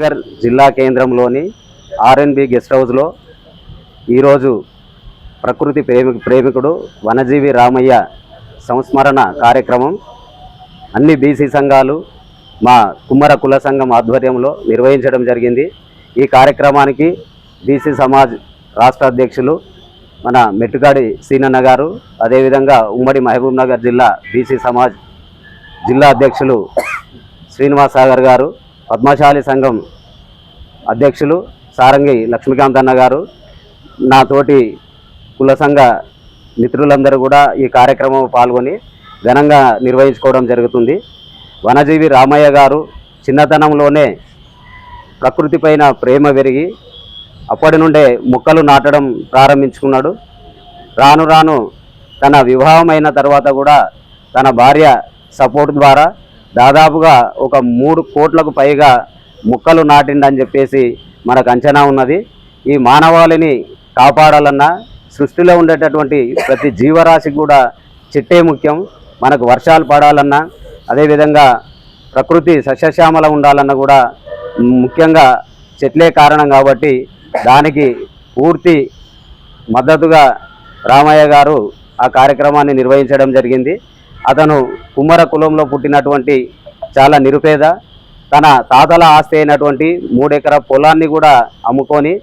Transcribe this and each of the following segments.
నగర్ జిల్లా కేంద్రంలోని R&B guest హౌస్లో ఈరోజు ప్రకృతి ప్రేమి ప్రేమికుడు వనజీవి రామయ్య సంస్మరణ కార్యక్రమం. అన్ని బీసీ సంఘాలు మా కుమ్మర కుల సంఘం ఆధ్వర్యంలో నిర్వహించడం జరిగింది. ఈ కార్యక్రమానికి బీసీ సమాజ్ రాష్ట్ర అధ్యక్షులు మన మెట్టుగాడి సీనన్న గారు అదేవిధంగా ఉమ్మడి మహబూబ్ నగర్ జిల్లా బీసీ సమాజ్ జిల్లా అధ్యక్షులు శ్రీనివాస్ సాగర్ గారు పద్మశాలి సంఘం అధ్యక్షులు సారంగి లక్ష్మీకాంత్ అన్న గారు నా తోటి కుల సంఘ మిత్రులందరూ కూడా ఈ కార్యక్రమం పాల్గొని ఘనంగా నిర్వహించుకోవడం జరుగుతుంది. వనజీవి రామయ్య గారు చిన్నతనంలోనే ప్రకృతి పైన ప్రేమ పెరిగి అప్పటి నుండే మొక్కలు నాటడం ప్రారంభించుకున్నాడు. రాను రాను తన వివాహమైన తర్వాత కూడా తన భార్య సపోర్ట్ ద్వారా దాదాపుగా ఒక మూడు కోట్లకు పైగా మొక్కలు నాటిండని చెప్పేసి మనకు అంచనా ఉన్నది. ఈ మానవాళిని కాపాడాలన్నా సృష్టిలో ఉండేటటువంటి ప్రతి జీవరాశికి కూడా చెట్టే ముఖ్యం. మనకు వర్షాలు పడాలన్నా అదేవిధంగా ప్రకృతి సస్యశ్యామల ఉండాలన్నా కూడా ముఖ్యంగా చెట్లే కారణం కాబట్టి దానికి పూర్తి మద్దతుగా రామయ్య గారు ఆ కార్యక్రమాన్ని నిర్వహించడం జరిగింది. అతను కుమ్మర కులంలో పుట్టినటువంటి చాలా నిరుపేద తన తాతల ఆస్తి అయినటువంటి మూడెకర పొలాన్ని కూడా అమ్ముకొని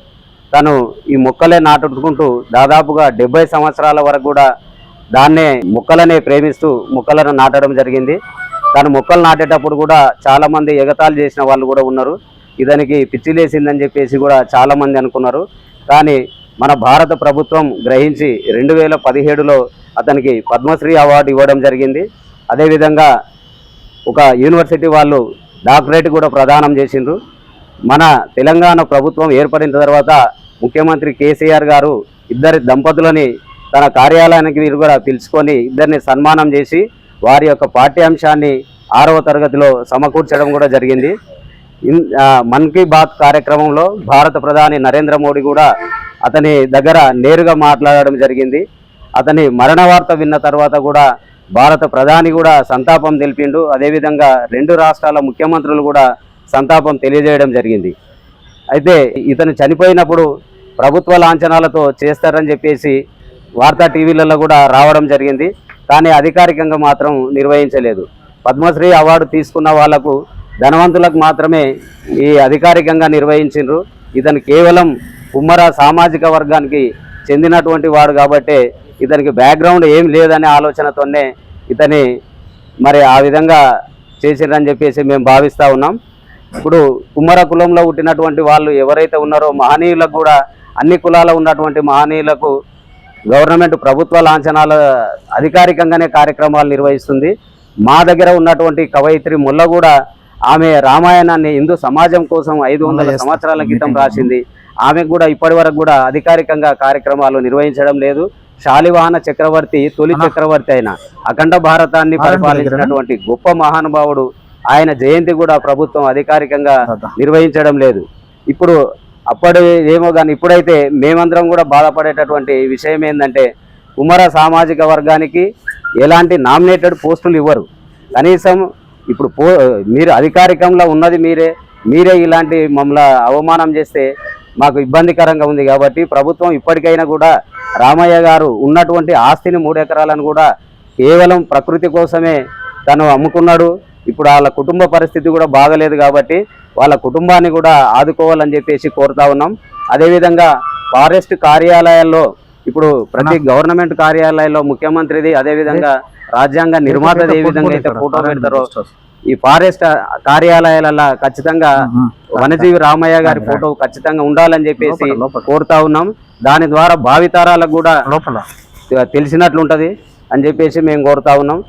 తను ఈ మొక్కలే నాటుకుంటూ దాదాపుగా డెబ్బై సంవత్సరాల వరకు కూడా దాన్నే మొక్కలనే ప్రేమిస్తూ మొక్కలను నాటడం జరిగింది. తను మొక్కలు నాటేటప్పుడు కూడా చాలామంది ఎగతాళి చేసిన వాళ్ళు కూడా ఉన్నారు. ఇతనికి పిచ్చిలేసిందని చెప్పేసి కూడా చాలామంది అనుకున్నారు. కానీ మన భారత ప్రభుత్వం గ్రహించి రెండు వేల పదిహేడులో అతనికి పద్మశ్రీ అవార్డు ఇవ్వడం జరిగింది. అదేవిధంగా ఒక యూనివర్సిటీ వాళ్ళు డాక్టరేట్ కూడా ప్రదానం చేసిండ్రు. మన తెలంగాణ ప్రభుత్వం ఏర్పడిన తర్వాత ముఖ్యమంత్రి కేసీఆర్ గారు ఇద్దరి దంపతులని తన కార్యాలయానికి మీరు కూడా పిలుచుకొని ఇద్దరిని సన్మానం చేసి వారి యొక్క పాఠ్యాంశాన్ని ఆరవ తరగతిలో సమకూర్చడం కూడా జరిగింది. మన్ కీ బాత్ కార్యక్రమంలో భారత ప్రధాని నరేంద్ర మోడీ కూడా అతని దగ్గర నేరుగా మాట్లాడడం జరిగింది. అతని మరణ వార్త విన్న తర్వాత కూడా భారత ప్రధాని కూడా సంతాపం తెలిపిండు. అదేవిధంగా రెండు రాష్ట్రాల ముఖ్యమంత్రులు కూడా సంతాపం తెలియజేయడం జరిగింది. అయితే ఇతను చనిపోయినప్పుడు ప్రభుత్వ లాంఛనాలతో చేస్తారని చెప్పేసి వార్తా టీవీలలో కూడా రావడం జరిగింది. కానీ అధికారికంగా మాత్రం నిర్వహించలేదు. పద్మశ్రీ అవార్డు తీసుకున్న వాళ్ళకు ధనవంతులకు మాత్రమే ఈ అధికారికంగా నిర్వహించిండ్రు. ఇతను కేవలం కుమ్మర సామాజిక వర్గానికి చెందినటువంటి వాడు కాబట్టే ఇతనికి బ్యాక్గ్రౌండ్ ఏం లేదనే ఆలోచనతోనే ఇతని మరి ఆ విధంగా చేసిండ్రని చెప్పేసి మేము భావిస్తూ ఉన్నాం. ఇప్పుడు కుమ్మర కులంలో పుట్టినటువంటి వాళ్ళు ఎవరైతే ఉన్నారో మహనీయులకు కూడా అన్ని కులాల ఉన్నటువంటి మహనీయులకు గవర్నమెంట్ ప్రభుత్వ లాంఛనాల అధికారికంగానే కార్యక్రమాలు నిర్వహిస్తుంది. మా దగ్గర ఉన్నటువంటి కవయిత్రి ముల్ల కూడా ఆమె రామాయణాన్ని హిందూ సమాజం కోసం ఐదు వందల సంవత్సరాల క్రితం రాసింది. ఆమెకు కూడా ఇప్పటి వరకు కూడా అధికారికంగా కార్యక్రమాలు నిర్వహించడం లేదు. శాలివాహన చక్రవర్తి తొలి చక్రవర్తి అయిన అఖండ భారతాన్ని పరిపాలించినటువంటి గొప్ప మహానుభావుడు. ఆయన జయంతి కూడా ప్రభుత్వం అధికారికంగా నిర్వహించడం లేదు. ఇప్పుడు అప్పటి ఏమో కానీ ఇప్పుడైతే మేమందరం కూడా బాధపడేటటువంటి విషయం ఏంటంటే కుమర సామాజిక వర్గానికి ఎలాంటి నామినేటెడ్ పోస్టులు ఇవ్వరు. కనీసం ఇప్పుడు పో మీరు అధికారికంలో ఉన్నది మీరే మీరే ఇలాంటి మమ్మల్ని అవమానం చేస్తే మాకు ఇబ్బందికరంగా ఉంది కాబట్టి ప్రభుత్వం ఇప్పటికైనా కూడా రామయ్య గారు ఉన్నటువంటి ఆస్తిని మూడు ఎకరాలను కూడా కేవలం ప్రకృతి కోసమే తను అమ్ముకున్నాడు. ఇప్పుడు వాళ్ళ కుటుంబ పరిస్థితి కూడా బాగలేదు కాబట్టి వాళ్ళ కుటుంబాన్ని కూడా ఆదుకోవాలని చెప్పేసి కోరుతా ఉన్నాం. అదేవిధంగా ఫారెస్ట్ కార్యాలయాల్లో ఇప్పుడు ప్రతి గవర్నమెంట్ కార్యాలయాల్లో ముఖ్యమంత్రిది అదేవిధంగా రాజ్యాంగ నిర్మాతది ఏ విధంగా అయితే ఫోటో పెడతారో ఈ ఫారెస్ట్ కార్యాలయాలలో ఖచ్చితంగా వనజీవి రామయ్య గారి ఫోటో ఖచ్చితంగా ఉండాలని చెప్పేసి కోరుతా ఉన్నాం. దాని ద్వారా భావితరాలకు కూడా తెలిసినట్లుంటది అని చెప్పేసి మేము కోరుతా ఉన్నాం.